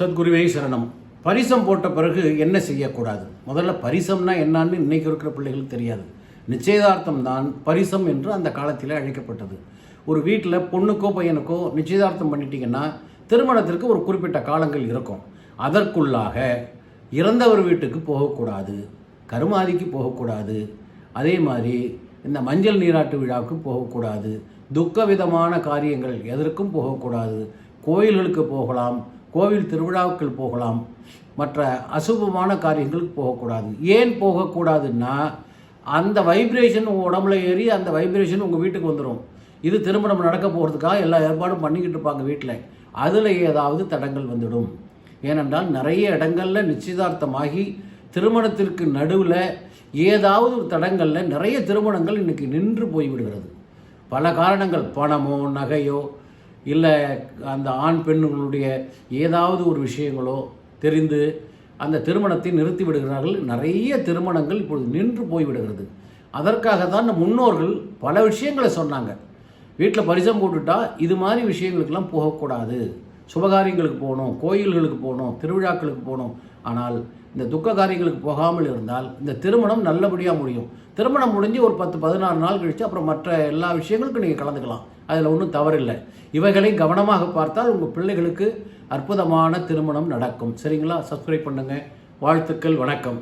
சத்குருவே சரணம். பரிசம் போட்ட பிறகு என்ன செய்யக்கூடாது? முதல்ல பரிசம்னா என்னன்னு இன்னைக்கு இருக்கிற பிள்ளைகளுக்கு தெரியாது. நிச்சயதார்த்தம் தான் பரிசம் என்று அந்த காலத்தில் அழைக்கப்பட்டது. ஒரு வீட்டில் பொண்ணுக்கோ பையனுக்கோ நிச்சயதார்த்தம் பண்ணிட்டீங்கன்னா திருமணத்திற்கு ஒரு குறிப்பிட்ட காலங்கள் இருக்கும். அதற்குள்ளாக இறந்தவர் வீட்டுக்கு போகக்கூடாது கருமாதிக்கு போகக்கூடாது அதே மாதிரி இந்த மஞ்சள் நீராட்டு விழாவுக்கு போகக்கூடாது துக்க விதமான காரியங்கள் எதற்கும் போகக்கூடாது கோயில்களுக்கு போகலாம் கோவில் திருவிழாவுக்கள் போகலாம். மற்ற அசுபமான காரியங்களுக்கு போகக்கூடாது. ஏன் போகக்கூடாதுன்னா அந்த வைப்ரேஷன் உங்கள் உடம்புல ஏறி அந்த வைப்ரேஷன் உங்கள் வீட்டுக்கு வந்துடும் இது திருமணம் நடக்க போகிறதுக்காக எல்லா ஏற்பாடும் பண்ணிக்கிட்டு இருப்பாங்க வீட்டில் அதில் ஏதாவது தடங்கள் வந்துடும். ஏனென்றால் நிறைய இடங்களில் நிச்சயதார்த்தமாகி திருமணத்திற்கு நடுவில் ஏதாவது ஒரு தடங்களில் நிறைய திருமணங்கள் இன்றைக்கி நின்று போய்விடுகிறது. பல காரணங்கள் பணமோ நகையோ இல்லை அந்த ஆண் பெண்களுடைய ஏதாவது ஒரு விஷயங்களோ தெரிந்து அந்த திருமணத்தை நிறுத்தி விடுகிறார்கள். நிறைய திருமணங்கள் இப்பொழுது நின்று போய்விடுகிறது அதற்காக தான் முன்னோர்கள் பல விஷயங்களை சொன்னாங்க. வீட்டில் பரிசம் போட்டுட்டா இது மாதிரி விஷயங்களுக்கெல்லாம் போகக்கூடாது. சுபகாரியங்களுக்கு போகணும் கோயில்களுக்கு போகணும் திருவிழாக்களுக்கு போகணும். ஆனால் இந்த துக்க காரியங்களுக்கு போகாமல் இருந்தால் இந்த திருமணம் நல்லபடியாக முடியும். திருமணம் முடிஞ்சு ஒரு பத்து பதினாறு நாள் கழித்து அப்புறம் மற்ற எல்லா விஷயங்களுக்கும் நீங்கள் கலந்துக்கலாம். அதில் ஒன்றும் தவறில்லை. இவைகளை கவனமாக பார்த்தால் உங்கள் பிள்ளைகளுக்கு அற்புதமான திருமணம் நடக்கும். சரிங்களா? சப்ஸ்கிரைப் பண்ணுங்கள் வாழ்த்துக்கள். வணக்கம்.